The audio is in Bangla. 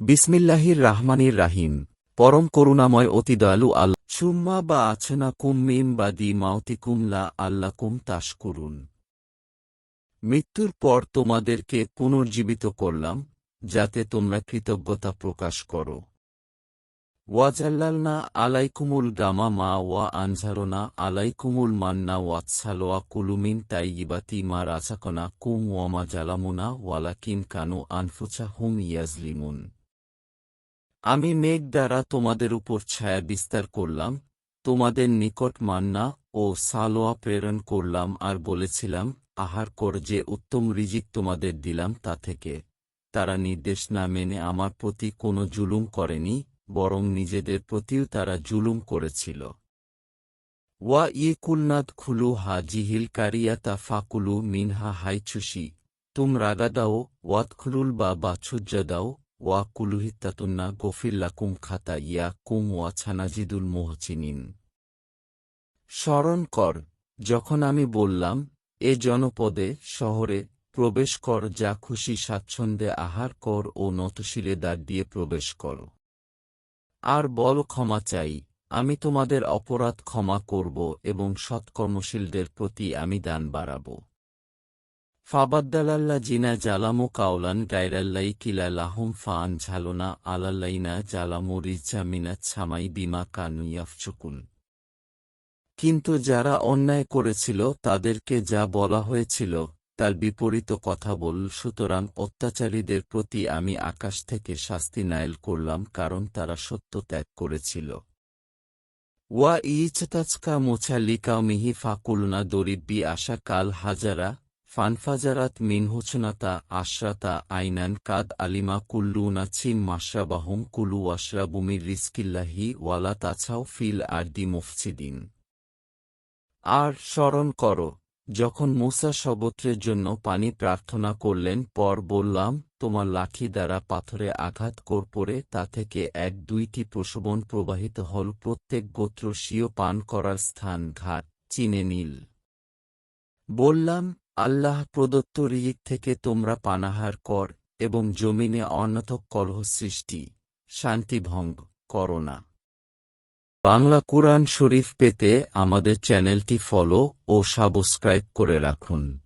বিসমিল্লাহির রাহমানির রাহিম। পরম করুণাময় অতি দয়ালু আল্লাহ সুম্মা বা আছেনা কুম মিম বা দি মাউতিকুম লা আল্লাকুম তাস করুন মৃত্যুর পর তোমাদেরকে পুনর্জীবিত করলাম, যাতে তোমরা কৃতজ্ঞতা প্রকাশ করো। ওয়াজাল্লালনা আলাইকুমুল গামা মা ওয়া আনঝারোনা আলাইকুমুল মান্না ওয়াৎসালোয়া কুলুমিন তাইয়িবাতি মা রাজাকনা কুম ওয়ামা জালামুনা ওয়ালাকিন কানু আনফুচা হুম ইয়াজলিমুন। আমি মেঘ দ্বারা তোমাদের উপর ছায়া বিস্তার করলাম, তোমাদের নিকট মান্না ও সালোয়া প্রেরণ করলাম আর বলেছিলাম, আহার কর যে উত্তম রিজিক তোমাদের দিলাম তা থেকে। তারা নির্দেশ না মেনে আমার প্রতি কোনো জুলুম করেনি, বরং নিজেদের প্রতিও তারা জুলুম করেছিল। ওয়া ইয়ে কুলনাদ খুলু হা জিহিল কারিয়াতা ফাকুলু মিনহা হাইচুসি তুম রাগা দাও ওয়াতখুলুল বা বাছুজ্জা দাও ওয়া কুলুহিত্তাতুন্না গফিল্লাকুম খাতা ইয়া কুম ওয়া ছানাজিদুল মোহচিনিন স্মরণ কর, যখন আমি বললাম, এ জনপদে, শহরে, প্রবেশ কর, যা খুশি স্বাচ্ছন্দ্যে আহার কর ও নতশিলে দাঁড় দিয়ে প্রবেশ কর। আর বল ক্ষমা চাই, আমি তোমাদের অপরাধ ক্ষমা করব এবং সৎকর্মশীলদের প্রতি আমি দান বাড়াব। ফাবাদ্দালাল্লা জিনা জালামু কাউলান গাইরাল্লাই কিলা লাহুম ফান ঝালোনা আলাল্লাইনা জালামু রিজা ছামাই বিমা কানুয়াফচুকুন কিন্তু যারা অন্যায় করেছিল, তাদেরকে যা বলা হয়েছিল, তার বিপরীত কথা বল, সুতরাং অত্যাচারীদের প্রতি আমি আকাশ থেকে শাস্তি নায়েল করলাম, কারণ তারা সত্য ত্যাগ করেছিল। ওয়া ইচতাচকা মোছা লিকাও মিহি ফাকুলনা দরিব্বি আশা কাল হাজারা ফানফাজারাত মিনহুচনাতা আশরাতা আইনান কাদ আলিমা কুল্লুনা ছিম মাশরাবাহুম কুলু ওয়াশরাবুমির রিস্কিল্লাহি ওয়ালা তাছাও ফিল আরদি মুফসিদিন। আর স্মরণ কর, যখন মূসা সবত্রের জন্য পানি প্রার্থনা করলেন, পর বললাম, তোমার লাঠি দ্বারা পাথরে আঘাত কর পরে তা থেকে এক দুইটি প্রসবন প্রবাহিত হল, প্রত্যেক গোত্র স্বীয় পান করার স্থান ঘাট, চিনে নীল। বললাম আল্লাহ প্রদত্ত রিক থেকে তোমরা পানাহার কর এবং জমিনে অনর্থক কলহ সৃষ্টি শান্তিভঙ্গ করো না। বাংলা কোরআন শরীফ পেতে আমাদের চ্যানেলটি ফলো ও সাবস্ক্রাইব করে রাখুন।